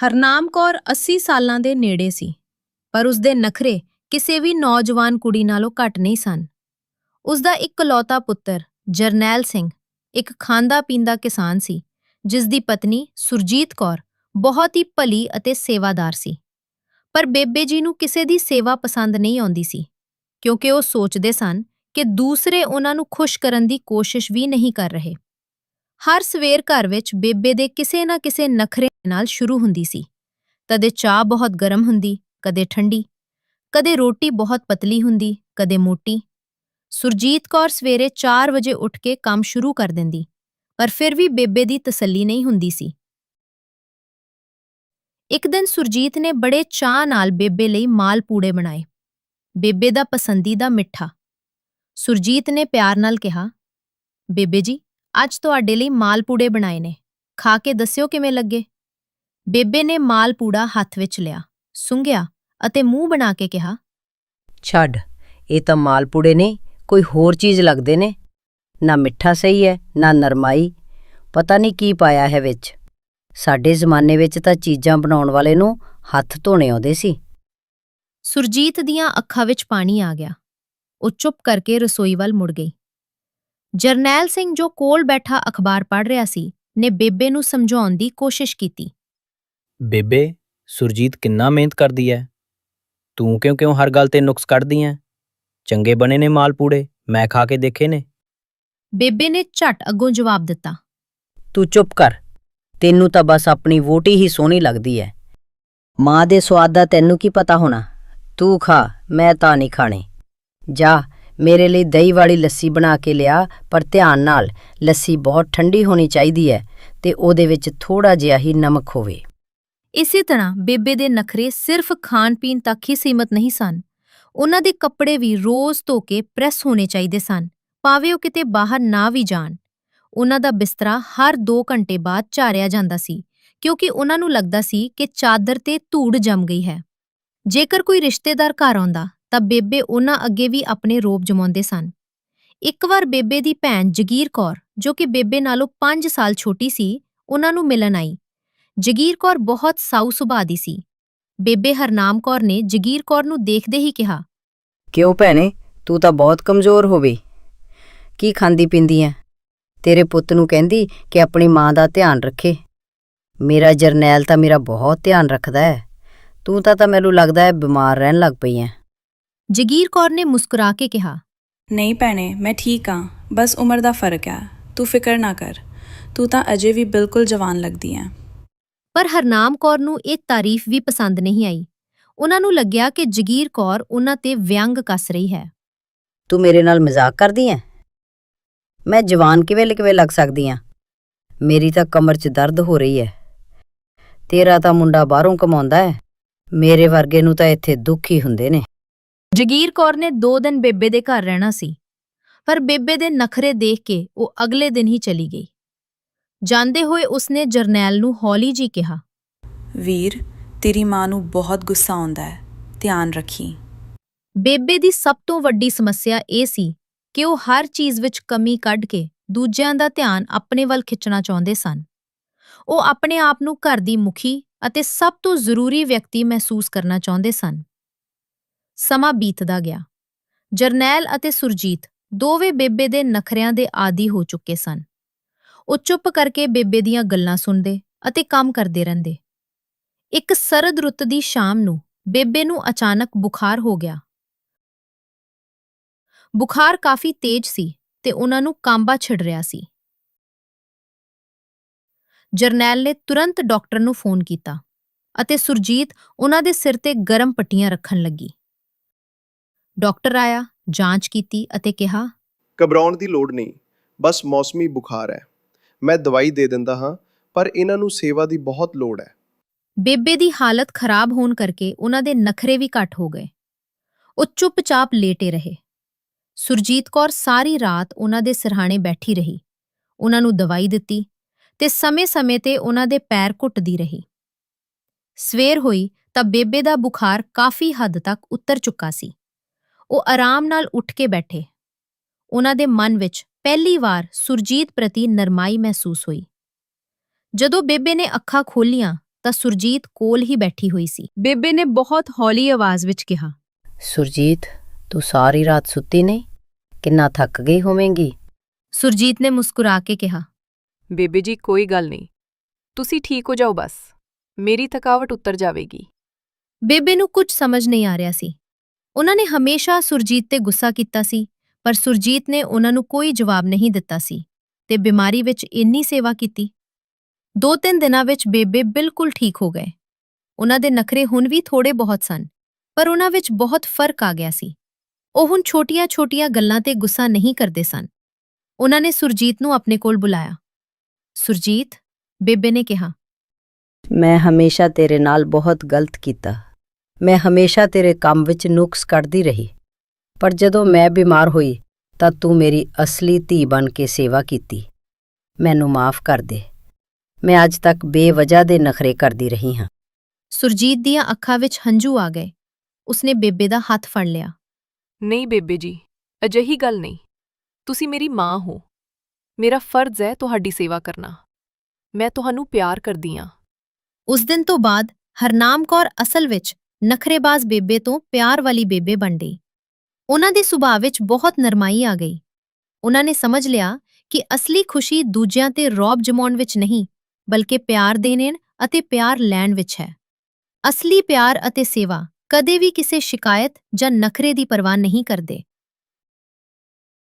ਹਰਨਾਮ ਕੌਰ 80 ਸਾਲਾਂ ਦੇ ਨੇੜੇ ਸੀ, ਪਰ ਉਸਦੇ ਨਖਰੇ ਕਿਸੇ ਵੀ ਨੌਜਵਾਨ ਕੁੜੀ ਨਾਲੋਂ ਘੱਟ ਨਹੀਂ ਸਨ। ਉਸਦਾ ਇਕਲੌਤਾ ਪੁੱਤਰ, ਜਰਨੈਲ ਸਿੰਘ, ਇੱਕ ਖਾਂਦਾ ਪੀਂਦਾ ਕਿਸਾਨ ਸੀ, ਜਿਸ ਦੀ ਪਤਨੀ ਸੁਰਜੀਤ ਕੌਰ ਬਹੁਤ ਹੀ ਭਲੀ ਅਤੇ ਸੇਵਾਦਾਰ ਸੀ। ਪਰ ਬੇਬੇ ਜੀ ਨੂੰ ਕਿਸੇ ਦੀ ਸੇਵਾ ਪਸੰਦ ਨਹੀਂ ਆਉਂਦੀ ਸੀ, ਕਿਉਂਕਿ ਉਹ ਸੋਚਦੇ ਸਨ ਕਿ ਦੂਸਰੇ ਉਹਨਾਂ ਨੂੰ ਖੁਸ਼ ਕਰਨ ਦੀ ਕੋਸ਼ਿਸ਼ ਵੀ ਨਹੀਂ ਕਰ ਰਹੇ। ਹਰ ਸਵੇਰ ਘਰ ਵਿੱਚ ਬੇਬੇ ਦੇ ਕਿਸੇ ਨਾ ਕਿਸੇ ਨਖਰੇ ਨਾਲ ਸ਼ੁਰੂ ਹੁੰਦੀ ਸੀ। ਕਦੇ ਚਾਹ ਬਹੁਤ ਗਰਮ ਹੁੰਦੀ, ਕਦੇ ਠੰਡੀ, ਕਦੇ ਰੋਟੀ ਬਹੁਤ ਪਤਲੀ ਹੁੰਦੀ, ਕਦੇ ਮੋਟੀ। ਸੁਰਜੀਤ ਕੌਰ ਸਵੇਰੇ 4 ਵਜੇ ਉੱਠ ਕੇ ਕੰਮ ਸ਼ੁਰੂ ਕਰ ਦਿੰਦੀ, ਪਰ ਫਿਰ ਵੀ ਬੇਬੇ ਦੀ ਤਸੱਲੀ ਨਹੀਂ ਹੁੰਦੀ ਸੀ। ਇੱਕ ਦਿਨ ਸੁਰਜੀਤ ਨੇ ਬੜੇ ਚਾਹ ਨਾਲ ਬੇਬੇ ਲਈ ਮਾਲ ਪੂੜੇ ਬਣਾਏ। ਬੇਬੇ ਦਾ ਪਸੰਦੀਦਾ ਮਿੱਠਾ। ਸੁਰਜੀਤ ਨੇ ਪਿਆਰ ਨਾਲ ਕਿਹਾ, ਬੇਬੇ ਜੀ, ਅੱਜ ਤੁਹਾਡੇ ਲਈ ਮਾਲ ਪੂੜੇ ਬਣਾਏ ਨੇ। ਖਾ ਕੇ ਦੱਸਿਓ ਕਿਵੇਂ ਲੱਗੇ? ਬੇਬੇ ਨੇ ਮਾਲ ਪੂੜਾ ਹੱਥ ਵਿੱਚ ਲਿਆ ਸੁੰਘਿਆ ਅਤੇ ਮੂੰਹ ਬਣਾ ਕੇ ਕਿਹਾ ਛੱਡ ਇਹ ਤਾਂ ਮਾਲਪੂੜੇ ਨੇ ਕੋਈ ਹੋਰ ਚੀਜ਼ ਲੱਗਦੇ ਨੇ। ਨਾ ਮਿੱਠਾ ਸਹੀ ਹੈ ਨਾ ਨਰਮਾਈ ਪਤਾ ਨਹੀਂ ਕੀ ਪਾਇਆ ਹੈ ਵਿੱਚ। ਸਾਡੇ ਜ਼ਮਾਨੇ ਵਿੱਚ ਤਾਂ ਚੀਜ਼ਾਂ ਬਣਾਉਣ ਵਾਲੇ ਨੂੰ ਹੱਥ ਧੋਣੇ ਆਉਂਦੇ ਸੀ। ਸੁਰਜੀਤ ਦੀਆਂ ਅੱਖਾਂ ਵਿੱਚ ਪਾਣੀ ਆ ਗਿਆ। ਉਹ ਚੁੱਪ ਕਰਕੇ ਰਸੋਈ ਵੱਲ ਮੁੜ ਗਈ। ਜਰਨੈਲ ਸਿੰਘ ਜੋ ਕੋਲ ਬੈਠਾ ਅਖਬਾਰ ਪੜ੍ਹ ਰਿਹਾ ਸੀ ਨੇ ਬੇਬੇ ਨੂੰ ਸਮਝਾਉਣ ਦੀ ਕੋਸ਼ਿਸ਼ ਕੀਤੀ। ਬੇਬੇ ਸੁਰਜੀਤ ਕਿੰਨਾ ਮਿਹਨਤ ਕਰਦੀ ਐ? ਤੂੰ ਕਿਉਂ ਕਿਉਂ ਹਰ ਗੱਲ ਤੇ ਨੁਕਸ ਕੱਢਦੀ ਐ? ਚੰਗੇ ਬਣੇ ਨੇ ਮਾਲ ਪੂੜੇ ਮੈਂ ਖਾ ਕੇ ਦੇਖੇ ਨੇ। ਬੇਬੇ ਨੇ ਝਟ ਅੱਗੋਂ ਜਵਾਬ ਦਿੱਤਾ। ਤੂੰ ਚੁੱਪ ਕਰ ਤੈਨੂੰ ਤਾਂ ਬਸ ਆਪਣੀ ਵੋਟੀ ਹੀ ਸੋਹਣੀ ਲੱਗਦੀ ਹੈ ਮਾਂ ਦੇ ਸਵਾਦ ਦਾ ਤੈਨੂੰ ਕੀ ਪਤਾ ਹੋਣਾ? ਤੂੰ ਖਾ ਮੈਂ ਤਾਂ ਨਹੀਂ ਖਾਣੇ। ਜਾ ਮੇਰੇ ਲਈ ਦਹੀਂ ਵਾਲੀ ਲੱਸੀ ਬਣਾ ਕੇ ਲਿਆ ਪਰ ਧਿਆਨ ਨਾਲ ਲੱਸੀ ਬਹੁਤ ਠੰਡੀ ਹੋਣੀ ਚਾਹੀਦੀ ਹੈ ਤੇ ਉਹਦੇ ਵਿੱਚ ਥੋੜਾ ਜਿਹਾ ਹੀ ਨਮਕ ਹੋਵੇ। ਇਸੇ ਤਰ੍ਹਾਂ ਬੇਬੇ ਦੇ ਨਖਰੇ ਸਿਰਫ ਖਾਣ ਪੀਣ ਤੱਕ ਹੀ ਸੀਮਤ ਨਹੀਂ ਸਨ। ਉਹਨਾਂ ਦੇ ਕੱਪੜੇ ਵੀ ਰੋਜ਼ ਧੋ ਕੇ ਪ੍ਰੈਸ ਹੋਣੇ ਚਾਹੀਦੇ ਸਨ, ਭਾਵੇਂ ਉਹ ਕਿਤੇ ਬਾਹਰ ਨਾ ਵੀ ਜਾਣ। ਉਹਨਾਂ ਦਾ ਬਿਸਤਰਾ ਹਰ 2 ਘੰਟੇ ਬਾਅਦ ਝਾੜਿਆ ਜਾਂਦਾ ਸੀ, ਕਿਉਂਕਿ ਉਹਨਾਂ ਨੂੰ ਲੱਗਦਾ ਸੀ ਕਿ ਚਾਦਰ ਤੇ ਧੂੜ ਜੰਮ ਗਈ ਹੈ। ਜੇਕਰ ਕੋਈ ਰਿਸ਼ਤੇਦਾਰ ਘਰ ਆਉਂਦਾ, ਤਾਂ ਬੇਬੇ ਉਹਨਾਂ ਅੱਗੇ ਵੀ ਆਪਣੇ ਰੋਬ ਜਮਾਉਂਦੇ ਸਨ। ਇੱਕ ਵਾਰ ਬੇਬੇ ਦੀ ਭੈਣ ਜਗੀਰ ਕੌਰ, ਜੋ ਕਿ ਬੇਬੇ ਨਾਲੋਂ 5 ਸਾਲ ਛੋਟੀ ਸੀ, ਉਹਨਾਂ ਨੂੰ ਮਿਲਣ ਆਈ। ਜਗੀਰ ਕੌਰ ਬਹੁਤ ਸਾਊ ਸੁਭਾਅ ਦੀ ਸੀ। ਬੇਬੇ ਹਰਨਾਮ ਕੌਰ ਨੇ ਜਗੀਰ ਕੌਰ ਨੂੰ ਦੇਖਦੇ ਹੀ ਕਿਹਾ ਕਿਉਂ ਭੈਣੇ ਤੂੰ ਤਾਂ ਬਹੁਤ ਕਮਜ਼ੋਰ ਹੋਵੇ ਕੀ ਖਾਂਦੀ ਪਿੰਦੀ ਐ? ਤੇਰੇ ਪੁੱਤ ਨੂੰ ਕਹਿੰਦੀ ਕਿ ਆਪਣੀ ਮਾਂ ਦਾ ਧਿਆਨ ਰੱਖੇ। ਮੇਰਾ ਜਰਨੈਲ ਤਾਂ ਮੇਰਾ ਬਹੁਤ ਧਿਆਨ ਰੱਖਦਾ ਹੈ ਤੂੰ ਤਾਂ ਤਾਂ ਮੈਨੂੰ ਲੱਗਦਾ ਹੈ ਬਿਮਾਰ ਰਹਿਣ ਲੱਗ ਪਈ ਐ। ਜਗੀਰ ਕੌਰ ਨੇ ਮੁਸਕਰਾ ਕੇ ਕਿਹਾ ਨਹੀਂ ਭੈਣੇ ਮੈਂ ਠੀਕ ਹਾਂ ਬਸ ਉਮਰ ਦਾ ਫ਼ਰਕ ਹੈ ਤੂੰ ਫਿਕਰ ਨਾ ਕਰ। ਤੂੰ ਤਾਂ ਅਜੇ ਵੀ ਬਿਲਕੁਲ ਜਵਾਨ ਲੱਗਦੀ ਹੈ ਪਰ ਹਰਨਾਮ ਕੌਰ ਨੂੰ ਇਹ ਤਾਰੀਫ ਵੀ ਪਸੰਦ ਨਹੀਂ ਆਈ। ਉਹਨਾਂ ਨੂੰ ਲੱਗਿਆ ਕਿ ਜਗੀਰ ਕੌਰ ਉਹਨਾਂ ਤੇ ਵਿਅੰਗ ਕੱਸ ਰਹੀ ਹੈ। ਤੂੰ ਮੇਰੇ ਨਾਲ ਮਜ਼ਾਕ ਕਰਦੀ ਐ? ਮੈਂ ਜਵਾਨ ਕਿਵੇਂ ਕਿਵੇਂ ਲੱਗ ਸਕਦੀ ਆ? ਮੇਰੀ ਤਾਂ ਕਮਰ 'ਚ ਦਰਦ ਹੋ ਰਹੀ ਐ। ਤੇਰਾ ਤਾਂ ਮੁੰਡਾ ਬਾਹਰੋਂ ਕਮਾਉਂਦਾ ਹੈ ਮੇਰੇ ਵਰਗੇ ਨੂੰ ਤਾਂ ਇੱਥੇ ਦੁੱਖ ਹੀ ਹੁੰਦੇ ਨੇ। ਜਗੀਰ ਕੌਰ ਨੇ 2 ਦਿਨ ਬੇਬੇ ਦੇ ਘਰ ਰਹਿਣਾ ਸੀ। ਪਰ ਬੇਬੇ ਦੇ ਨਖਰੇ ਦੇਖ ਕੇ ਉਹ ਅਗਲੇ ਦਿਨ ਹੀ ਚਲੀ ਗਈ। ਜਾਂਦੇ ਹੋਏ ਉਸਨੇ ਜਰਨੈਲ ਨੂੰ ਹੌਲੀ ਜੀ ਕਿਹਾ ਵੀਰ ਤੇਰੀ ਮਾਂ ਨੂੰ ਬਹੁਤ ਗੁੱਸਾ ਆਉਂਦਾ ਹੈ ਧਿਆਨ ਰੱਖੀ। ਬੇਬੇ ਦੀ ਸਭ ਤੋਂ ਵੱਡੀ ਸਮੱਸਿਆ ਇਹ ਸੀ ਕਿ ਉਹ ਹਰ ਚੀਜ਼ ਵਿੱਚ ਕਮੀ ਕੱਢ ਕੇ ਦੂਜਿਆਂ ਦਾ ਧਿਆਨ ਆਪਣੇ ਵੱਲ ਖਿੱਚਣਾ ਚਾਹੁੰਦੇ ਸਨ। ਉਹ ਆਪਣੇ ਆਪ ਨੂੰ ਘਰ ਦੀ ਮੁਖੀ ਅਤੇ ਸਭ ਤੋਂ ਜ਼ਰੂਰੀ ਵਿਅਕਤੀ ਮਹਿਸੂਸ ਕਰਨਾ ਚਾਹੁੰਦੇ ਸਨ। ਸਮਾਂ ਬੀਤਦਾ ਗਿਆ। ਜਰਨੈਲ ਅਤੇ ਸੁਰਜੀਤ ਦੋਵੇਂ ਬੇਬੇ ਦੇ ਨਖਰਿਆਂ ਦੇ ਆਦੀ ਹੋ ਚੁੱਕੇ ਸਨ। ਉਹ ਚੁੱਪ ਕਰਕੇ ਬੇਬੇ ਦੀਆਂ ਗੱਲਾਂ ਸੁਣਦੇ ਅਤੇ ਕੰਮ ਕਰਦੇ ਰਹਿੰਦੇ। ਇੱਕ ਸਰਦ ਰੁੱਤ ਦੀ ਸ਼ਾਮ ਨੂੰ ਬੇਬੇ ਨੂੰ ਅਚਾਨਕ ਬੁਖਾਰ ਹੋ ਗਿਆ। ਬੁਖਾਰ ਕਾਫੀ ਤੇਜ਼ ਸੀ ਤੇ ਉਹਨਾਂ ਨੂੰ ਕਾਂਬਾ ਛਿੜ ਰਿਹਾ ਸੀ। ਜਰਨੈਲ ਨੇ ਤੁਰੰਤ ਡਾਕਟਰ ਨੂੰ ਫੋਨ ਕੀਤਾ ਅਤੇ ਸੁਰਜੀਤ ਉਹਨਾਂ ਦੇ ਸਿਰ ਤੇ ਗਰਮ ਪੱਟੀਆਂ ਰੱਖਣ ਲੱਗੀ। ਡਾਕਟਰ ਆਇਆ, ਜਾਂਚ ਕੀਤੀ ਅਤੇ ਕਿਹਾ, ਘਬਰਾਉਣ ਦੀ ਲੋੜ ਨਹੀਂ, ਬਸ ਮੌਸਮੀ ਬੁਖਾਰ ਹੈ। ਮੈਂ ਦਵਾਈ ਦੇ ਦਿੰਦਾ ਹਾਂ, ਪਰ ਇਹਨਾਂ ਨੂੰ ਸੇਵਾ ਦੀ ਬਹੁਤ ਲੋੜ ਹੈ। ਬੇਬੇ ਦੀ ਹਾਲਤ ਖਰਾਬ ਹੋਣ ਕਰਕੇ ਉਹਨਾਂ ਦੇ ਨਖਰੇ ਵੀ ਘੱਟ ਹੋ ਗਏ। ਉਹ ਚੁੱਪਚਾਪ ਲੇਟੇ ਰਹੇ। ਸੁਰਜੀਤ ਕੌਰ ਸਾਰੀ ਰਾਤ ਉਹਨਾਂ ਦੇ ਸਿਰਹਾਣੇ ਬੈਠੀ ਰਹੀ। ਉਹਨਾਂ ਨੂੰ ਦਵਾਈ ਦਿੱਤੀ ਤੇ ਸਮੇਂ-ਸਮੇਂ ਤੇ ਉਹਨਾਂ ਦੇ ਪੈਰ ਘੁੱਟਦੀ ਰਹੀ। ਸਵੇਰ ਹੋਈ ਤਾਂ ਬੇਬੇ ਦਾ ਬੁਖਾਰ ਕਾਫੀ ਹੱਦ ਤੱਕ ਉਤਰ ਚੁੱਕਾ ਸੀ। ਉਹ ਆਰਾਮ ਨਾਲ ਉੱਠ ਕੇ ਬੈਠੇ। ਉਹਨਾਂ ਦੇ ਮਨ ਵਿੱਚ ਪਹਿਲੀ ਵਾਰ ਸੁਰਜੀਤ ਪ੍ਰਤੀ ਨਰਮਾਈ ਮਹਿਸੂਸ ਹੋਈ। ਜਦੋਂ ਬੇਬੇ ਨੇ ਅੱਖਾਂ ਖੋਲੀਆਂ ਤਾਂ ਸੁਰਜੀਤ ਕੋਲ ਹੀ ਬੈਠੀ ਹੋਈ ਸੀ। ਬੇਬੇ ਨੇ ਬਹੁਤ ਹੌਲੀ ਆਵਾਜ਼ ਵਿੱਚ ਕਿਹਾ ਸੁਰਜੀਤ ਤੂੰ ਸਾਰੀ ਰਾਤ ਸੁੱਤੀ ਨਹੀਂ? ਕਿੰਨਾ ਥੱਕ ਗਈ ਹੋਵੇਂਗੀ? ਸੁਰਜੀਤ ਨੇ ਮੁਸਕਰਾ ਕੇ ਕਿਹਾ ਬੇਬੇ ਜੀ ਕੋਈ ਗੱਲ ਨਹੀਂ। ਤੁਸੀਂ ਠੀਕ ਹੋ ਜਾਓ ਬਸ। ਮੇਰੀ ਥਕਾਵਟ ਉਤਰ ਜਾਵੇਗੀ। ਬੇਬੇ ਨੂੰ ਕੁਝ ਸਮਝ ਨਹੀਂ ਆ ਰਿਹਾ ਸੀ। ਉਹਨਾਂ ਨੇ ਹਮੇਸ਼ਾ ਸੁਰਜੀਤ ਤੇ ਗੁੱਸਾ ਕੀਤਾ ਸੀ। ਪਰ ਸੁਰਜੀਤ ਨੇ ਉਹਨਾਂ ਨੂੰ ਕੋਈ ਜਵਾਬ ਨਹੀਂ ਦਿੱਤਾ ਸੀ ਤੇ ਬਿਮਾਰੀ ਵਿੱਚ ਇੰਨੀ ਸੇਵਾ ਕੀਤੀ। ਦੋ ਤਿੰਨ ਦਿਨਾਂ ਵਿੱਚ ਬੇਬੇ ਬਿਲਕੁਲ ਠੀਕ ਹੋ ਗਏ। ਉਹਨਾਂ ਦੇ ਨਖਰੇ ਹੁਣ ਵੀ ਥੋੜੇ ਬਹੁਤ ਸਨ, ਪਰ ਉਹਨਾਂ ਵਿੱਚ ਬਹੁਤ ਫ਼ਰਕ ਆ ਗਿਆ ਸੀ। ਉਹ ਹੁਣ ਛੋਟੀਆਂ-ਛੋਟੀਆਂ ਗੱਲਾਂ ਤੇ ਗੁੱਸਾ ਨਹੀਂ ਕਰਦੇ ਸਨ। ਉਹਨਾਂ ਨੇ ਸੁਰਜੀਤ ਨੂੰ ਆਪਣੇ ਕੋਲ ਬੁਲਾਇਆ। ਸੁਰਜੀਤ, ਬੇਬੇ ਨੇ ਕਿਹਾ। ਮੈਂ ਹਮੇਸ਼ਾ ਤੇਰੇ ਨਾਲ ਬਹੁਤ ਗਲਤ ਕੀਤਾ। ਮੈਂ ਹਮੇਸ਼ਾ ਤੇਰੇ ਕੰਮ ਵਿੱਚ ਨੁਕਸ ਕੱਢਦੀ ਰਹੀ। ਪਰ ਜਦੋਂ ਮੈਂ ਬਿਮਾਰ ਹੋਈ ਤਾਂ ਤੂੰ ਮੇਰੀ ਅਸਲੀ ਧੀ ਬਣ ਕੇ ਸੇਵਾ ਕੀਤੀ। ਮੈਨੂੰ ਮਾਫ ਕਰ ਦੇ। ਮੈਂ ਅੱਜ ਤੱਕ ਬੇਵਜ੍ਹਾ ਦੇ ਨਖਰੇ ਕਰਦੀ ਰਹੀ ਹਾਂ। ਸੁਰਜੀਤ ਦੀਆਂ ਅੱਖਾਂ ਵਿੱਚ ਹੰਝੂ ਆ ਗਏ। ਉਸਨੇ ਬੇਬੇ ਦਾ ਹੱਥ ਫੜ ਲਿਆ। ਨਹੀਂ ਬੇਬੇ ਜੀ ਅਜਿਹੀ ਗੱਲ ਨਹੀਂ। ਤੁਸੀਂ ਮੇਰੀ ਮਾਂ ਹੋ। ਮੇਰਾ ਫਰਜ਼ ਹੈ ਤੁਹਾਡੀ ਸੇਵਾ ਕਰਨਾ। ਮੈਂ ਤੁਹਾਨੂੰ ਪਿਆਰ ਕਰਦੀ ਹਾਂ। ਉਸ ਦਿਨ ਤੋਂ ਬਾਅਦ ਹਰਨਾਮ ਕੌਰ ਅਸਲ ਵਿੱਚ ਨਖਰੇਬਾਜ਼ ਬੇਬੇ ਤੋਂ ਪਿਆਰ ਵਾਲੀ ਬੇਬੇ ਬਣ ਗਈ। ਉਹਨਾਂ ਦੇ ਸੁਭਾਅ ਵਿੱਚ ਬਹੁਤ ਨਰਮਾਈ ਆ ਗਈ। ਉਹਨਾਂ ਨੇ ਸਮਝ ਲਿਆ ਕਿ ਅਸਲੀ ਖੁਸ਼ੀ ਦੂਜਿਆਂ ਤੇ ਰੌਬ ਜਮਾਉਣ ਵਿੱਚ ਨਹੀਂ, ਬਲਕਿ ਪਿਆਰ ਦੇਣ ਅਤੇ ਪਿਆਰ ਲੈਣ ਵਿੱਚ ਹੈ। ਅਸਲੀ ਪਿਆਰ ਅਤੇ ਸੇਵਾ ਕਦੇ ਵੀ ਕਿਸੇ ਸ਼ਿਕਾਇਤ ਜਾਂ ਨਖਰੇ ਦੀ ਪਰਵਾਹ ਨਹੀਂ ਕਰਦੇ।